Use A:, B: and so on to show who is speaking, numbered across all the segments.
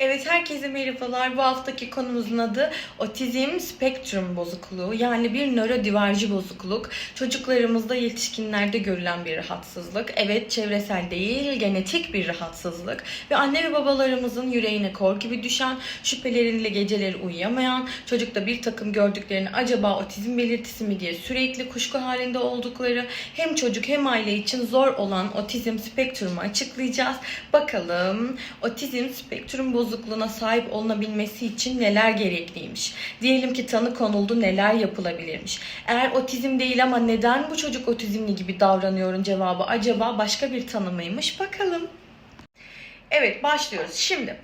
A: Evet herkese merhabalar. Bu haftaki konumuzun adı otizm spektrum bozukluğu. Yani bir nörodiverji bozukluk. Çocuklarımızda yetişkinlerde görülen bir rahatsızlık. Evet çevresel değil genetik bir rahatsızlık. Ve anne ve babalarımızın yüreğine kor gibi düşen, şüpheleriyle geceleri uyuyamayan, çocukta bir takım gördüklerini acaba otizm belirtisi mi diye sürekli kuşku halinde oldukları hem çocuk hem aile için zor olan otizm spektrumu açıklayacağız. Bakalım otizm spektrum bozukluğuna sahip olunabilmesi için neler gerekliymiş? Diyelim ki tanı konuldu neler yapılabilirmiş? Eğer otizm değil ama neden bu çocuk otizmli gibi davranıyorum cevabı acaba başka bir tanı mıymış? Bakalım. Evet başlıyoruz. Şimdi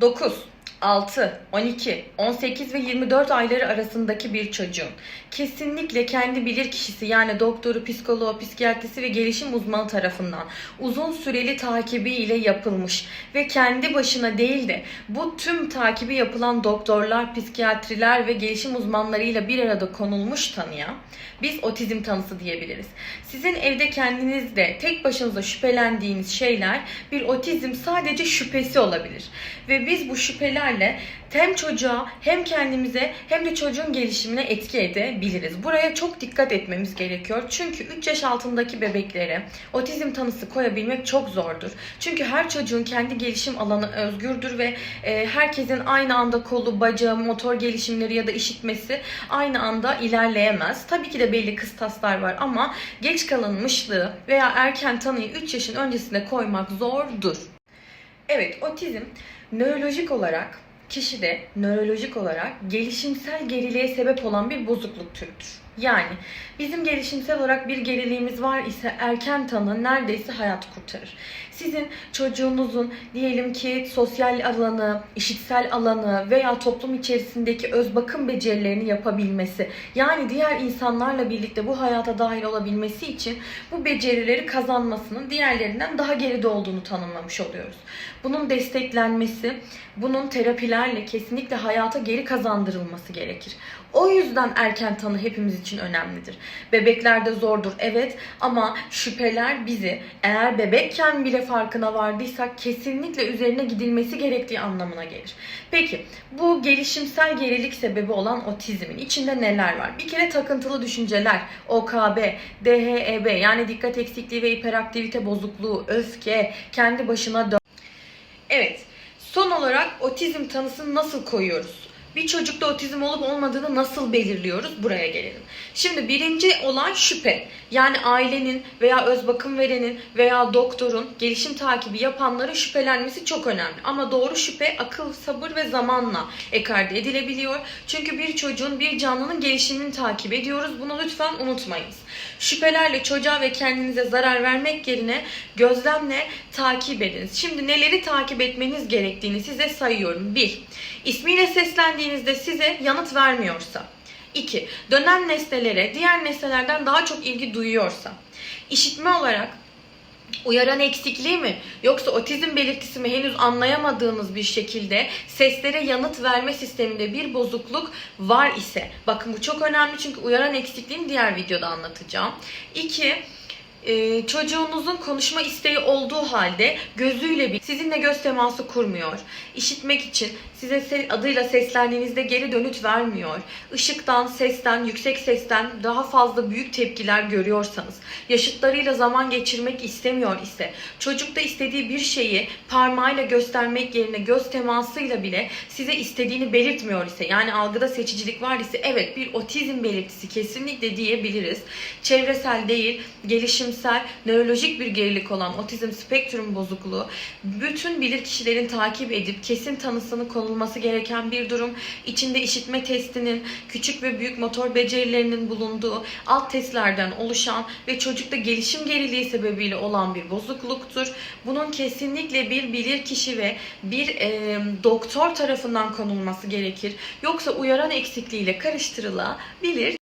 A: 9, 6, 12, 18 ve 24 ayları arasındaki bir çocuğun kesinlikle kendi bilir kişisi yani doktoru, psikoloğu, psikiyatrisi ve gelişim uzmanı tarafından uzun süreli takibi ile yapılmış ve kendi başına değil de bu tüm takibi yapılan doktorlar, psikiyatriler ve gelişim uzmanlarıyla bir arada konulmuş tanıya biz otizm tanısı diyebiliriz. Sizin evde kendinizde tek başınıza şüphelendiğiniz şeyler bir otizm sadece şüphesi olabilir. Ve biz bu şüphelerle hem çocuğa hem kendimize hem de çocuğun gelişimine etki edebiliriz. Buraya çok dikkat etmemiz gerekiyor. Çünkü 3 yaş altındaki bebeklere otizm tanısı koyabilmek çok zordur. Çünkü her çocuğun kendi gelişim alanı özgürdür ve e, herkesin aynı anda kolu, bacağı, motor gelişimleri ya da işitmesi aynı anda ilerleyemez. Tabii ki de belli kıstaslar var ama geç kalınmışlığı veya erken tanıyı 3 yaşın öncesinde koymak zordur. Evet, otizm nörolojik olarak kişide nörolojik olarak gelişimsel geriliğe sebep olan bir bozukluk türüdür. Yani bizim gelişimsel olarak bir geriliğimiz var ise erken tanı neredeyse hayat kurtarır. Sizin çocuğunuzun diyelim ki sosyal alanı, işitsel alanı veya toplum içerisindeki öz bakım becerilerini yapabilmesi, yani diğer insanlarla birlikte bu hayata dahil olabilmesi için bu becerileri kazanmasının diğerlerinden daha geride olduğunu tanımlamış oluyoruz. Bunun desteklenmesi, bunun terapilerle kesinlikle hayata geri kazandırılması gerekir. O yüzden erken tanı hepimiz için önemlidir. Bebeklerde zordur evet ama şüpheler bizi eğer bebekken bile farkına vardıysak kesinlikle üzerine gidilmesi gerektiği anlamına gelir. Peki bu gelişimsel gerilik sebebi olan otizmin içinde neler var? Bir kere takıntılı düşünceler, OKB, DHEB yani dikkat eksikliği ve hiperaktivite bozukluğu, öfke, kendi başına dön. Evet, son olarak otizm tanısını nasıl koyuyoruz? Bir çocukta otizm olup olmadığını nasıl belirliyoruz? Buraya gelelim. Şimdi birinci olan şüphe. Yani ailenin veya öz bakım verenin veya doktorun gelişim takibi yapanların şüphelenmesi çok önemli. Ama doğru şüphe akıl, sabır ve zamanla ekarte edilebiliyor. Çünkü bir çocuğun, bir canlının gelişimini takip ediyoruz. Bunu lütfen unutmayınız. Şüphelerle çocuğa ve kendinize zarar vermek yerine gözlemle takip ediniz. Şimdi neleri takip etmeniz gerektiğini size sayıyorum. 1. İsmiyle seslendiğinizde size yanıt vermiyorsa. 2. Dönen nesnelere diğer nesnelerden daha çok ilgi duyuyorsa. İşitme olarak uyaran eksikliği mi yoksa otizm belirtisi mi henüz anlayamadığınız bir şekilde seslere yanıt verme sisteminde bir bozukluk var ise bakın bu çok önemli çünkü uyaran eksikliğini diğer videoda anlatacağım. 2 e, çocuğunuzun konuşma isteği olduğu halde gözüyle bir sizinle göz teması kurmuyor. İşitmek için size se- adıyla seslendiğinizde geri dönüt vermiyor. Işıktan, sesten, yüksek sesten daha fazla büyük tepkiler görüyorsanız, yaşıtlarıyla zaman geçirmek istemiyor ise, çocukta istediği bir şeyi parmağıyla göstermek yerine göz temasıyla bile size istediğini belirtmiyor ise, yani algıda seçicilik var ise evet bir otizm belirtisi kesinlikle diyebiliriz. Çevresel değil, gelişimsel, nörolojik bir gerilik olan otizm spektrum bozukluğu bütün bilir kişilerin takip edip kesin tanısını konulması gereken bir durum. İçinde işitme testinin, küçük ve büyük motor becerilerinin bulunduğu alt testlerden oluşan ve çocukta gelişim geriliği sebebiyle olan bir bozukluktur. Bunun kesinlikle bir bilir kişi ve bir e, doktor tarafından konulması gerekir. Yoksa uyaran eksikliğiyle karıştırılabilir.